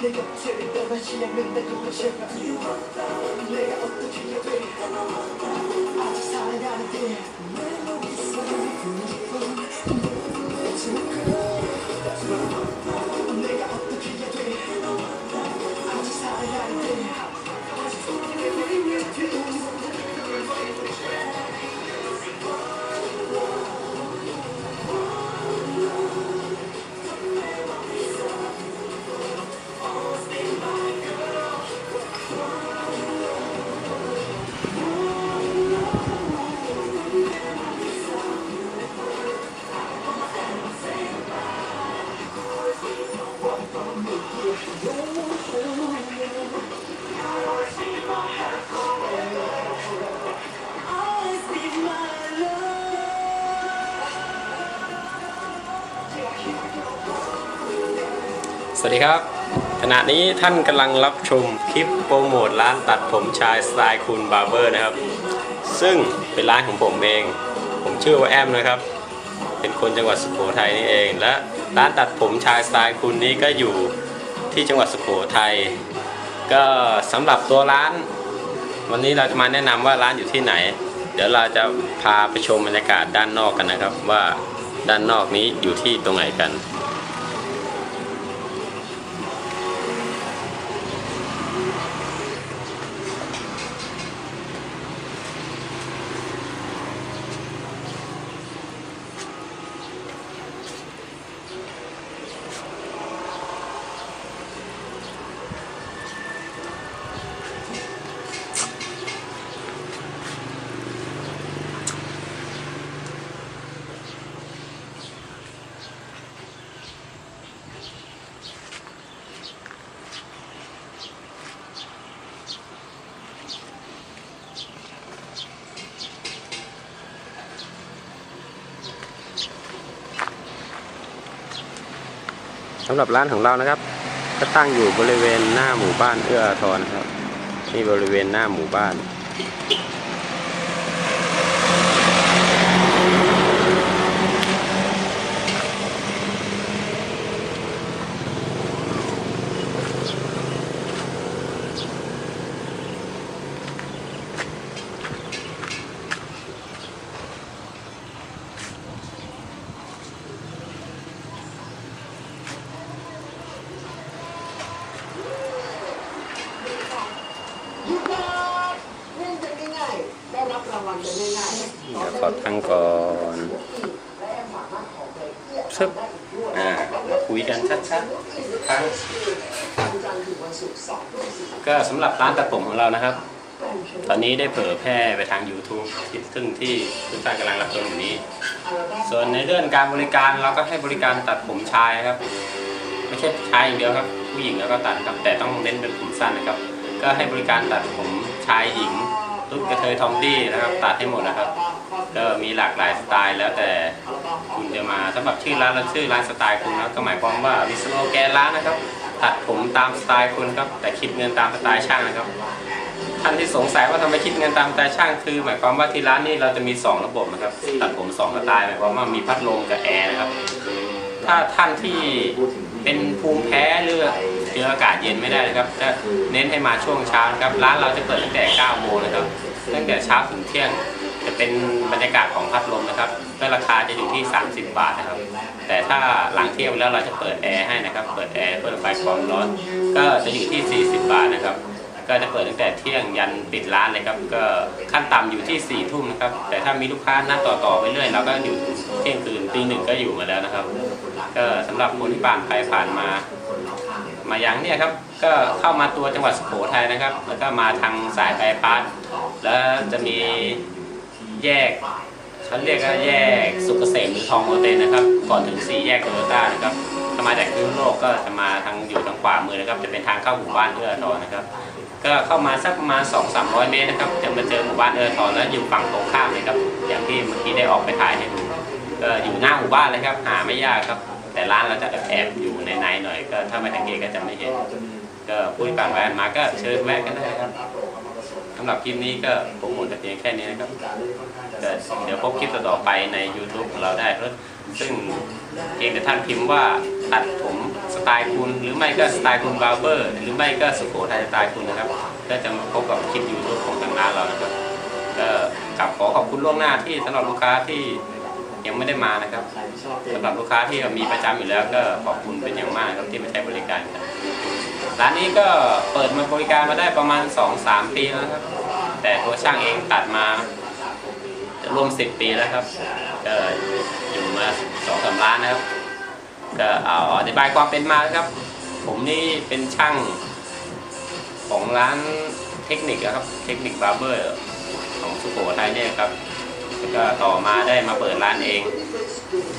내가 곁을 떠나지 않는다고 제발 내가 어떻게 해 아직 사랑하는데 멜로디 사랑이 분위기 สวัสดีครับ ขณะนี้ท่านกำลังรับชมคลิปโปรโมทร้านตัดผมชายสไตล์คุณบาร์เบอร์นะครับ ซึ่งเป็นร้านของผมเอง ผมชื่อว่าแอมนะครับ เป็นคนจังหวัดสุโขทัยนี่เอง และร้านตัดผมชายสไตล์คุณนี้ก็อยู่ที่จังหวัดสุโขทัยก็สำหรับตัวร้าน วันนี้เราจะมาแนะนำว่าร้านอยู่ที่ไหน เดี๋ยวเราจะพาไปชมบรรยากาศด้านนอกกันนะครับ ว่าด้านนอกนี้อยู่ที่ตรงไหนกัน สำหรับร้านของเรานะครับ ก็ตั้งอยู่บริเวณหน้าหมู่บ้านเอื้ออาทรนะครับนี่บริเวณหน้าหมู่บ้าน ยุบมาเล่นกันง่ายๆได้รับรางวัลกันง่ายๆ เดี๋ยวขอตั้งก่อนซึบอ่ามาคุยกันชัดๆครับก็สำหรับร้านตัดผมของเรานะครับ ตอนนี้ได้เผยแพร่ไปทาง YouTube ที่ซึ่งที่ทุกท่านกำลังรับชมอยู่นี้ ส่วนในเรื่องการบริการเราก็ให้บริการตัดผมชายครับ ไม่ใช่ชายอย่างเดียวครับ ผู้หญิงแล้วก็ตัดครับ แต่ต้องเน้นเป็นผมสั้นนะครับ ก็ให้บริการตัดผมชายหญิง รุ่นกระเทยทอมดี้นะครับตัดให้หมดนะครับ ก็มีหลากหลายสไตล์แล้วแต่คุณจะมาสำหรับชื่อร้านและชื่อร้านสไตล์คุณนะก็หมายความว่ามีสโลแกนร้านนะครับ ตัดผมตามสไตล์คุณครับ แต่คิดเงินตามสไตล์ช่างนะครับท่านที่สงสัยว่าทำไมคิดเงินตามสไตล์ช่างคือ หมายความว่าที่ร้านนี้เราจะมี 2 ระบบนะครับ ตัดผม2สไตล์หมายความว่ามีพัดลมกับแอร์นะครับถ้าท่านที่เป็นภูมิแพ้หรือ เจออากาศเย็นไม่ได้นะครับจะเน้นให้มาช่วงเช้านะครับร้านเราจะเปิดตั้งแต่ 9 โมงนะครับ ตั้งแต่เช้าถึงเที่ยง จะเป็นบรรยากาศของพัดลมนะครับก็ราคาจะอยู่ที่ 30 บาทนะครับ แต่ถ้าหลังเที่ยงแล้วเราจะเปิดแอร์ให้นะครับ เปิดแอร์เพื่อระบายความร้อน ก็จะอยู่ที่ 40 บาทนะครับก็จะเปิดตั้งแต่เที่ยงยันปิดร้านเลยครับ ก็ขั้นต่ำอยู่ที่4ี่ทุ่มนะครับ แต่ถ้ามีลูกค้าหนัดต่อๆไปเรื่อยเราก็อยู่เที่ยงคืนตีหนึ่งก็อยู่มาแล้วนะครับ ก็สำหรับคนที่ผ่านไปผ่านมา มายังเนี่ยครับก็เข้ามาตัวจังหวัดสุโขทัยนะครับ แล้วก็มาทางสายบายพาสแล้วจะมีแยกเขาเรียกว่าแยกสุกเกษมหรือทองโมเตนนะครับ ก่อนถึงสี่แยกโตโยต้านะครับถ้ามาจากยุโรปก็จะมาทางอยู่ทางขวามือนะครับ จะเป็นทางเข้าหมู่บ้านเอื้อทรนนะครับ ก็เข้ามาสักประมาณ 2 3 0 0 เมตรนะครับ จะมาเจอหมู่บ้านเอื้ออาทรแล้วอยู่ฝั่งตรงข้ามเลยครับ อย่างที่เมื่อกี้ได้ออกไปถ่ายให้ดูก็อยู่หน้าหมู่บ้านเลยครับ หาไม่ยากครับ แต่ร้านเราจะแอบอยู่ในในๆหน่อย ก็ถ้าไม่สังเกตก็จะไม่เห็น ก็พูดผ่านไปผ่านมาก็เชิญแวะกันได้ครับสำหรับคลิปนี้ก็โปรโมทแต่เพียงแค่นี้นะครับเดี๋ยวพบคลิปต่อไปใน YouTube ของเราได้เพราะซึ่งเพียงแต่ท่านพิมพ์ว่าตัดผมสไตล์คุณ หรือไม่ก็สไตล์คุณบาร์เบอร์ หรือไม่ก็สุโขทัยสไตล์คุณนะครับ ก็จะมาพบกับคลิปยูทูบของทางร้านเรานะครับก็กลับขอขอบคุณล่วงหน้าที่สำหรับลูกค้าที่ ยังไม่ได้มานะครับสำหรับลูกค้าที่มีประจำอยู่แล้วก็ขอบคุณเป็นอย่างมากครับที่มาใช้บริการกันร้านนี้ก็เปิดมาบริการมาได้ประมาณ 2-3 ปีแล้วครับ แต่ตัวช่างเองตัดมาจะรวม 10 ปีแล้วครับก็อยู่มาสองสามร้านนะครับก็เอาอธิบายความเป็นมาครับ ผมนี่เป็นช่างของร้านเทคนิคครับ เทคนิคบาร์เบอร์ของสุโขทัยเนี่ยครับ แล้วก็ต่อมาได้มาเปิดร้านเอง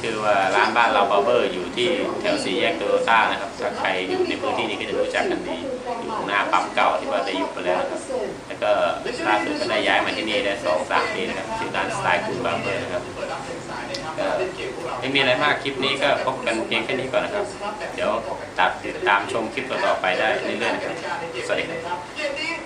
ชื่อว่าร้านบ้านเราบาร์เบอร์อยู่ที่แถวสี่แยกโตโยต้านะครับ ถ้าใครอยู่ในพื้นที่นี้ก็จะรู้จักกันดี อยู่หน้าปั๊มเก่าที่ว่าได้ยุบไปแล้วนะครับ แล้วก็ล่าสุดก็ได้ย้ายมาที่นี่ได้สองสามปีนะครับชื่อร้านสไตล์คูบาร์เบอร์นะครับก็ไม่มีอะไรมากคลิปนี้ก็พบกันเพียงแค่นี้ก่อนนะครับ เดี๋ยวตัดติดตามชมคลิปต่อๆไปได้เรื่อยๆนะครับสวัสดีครับ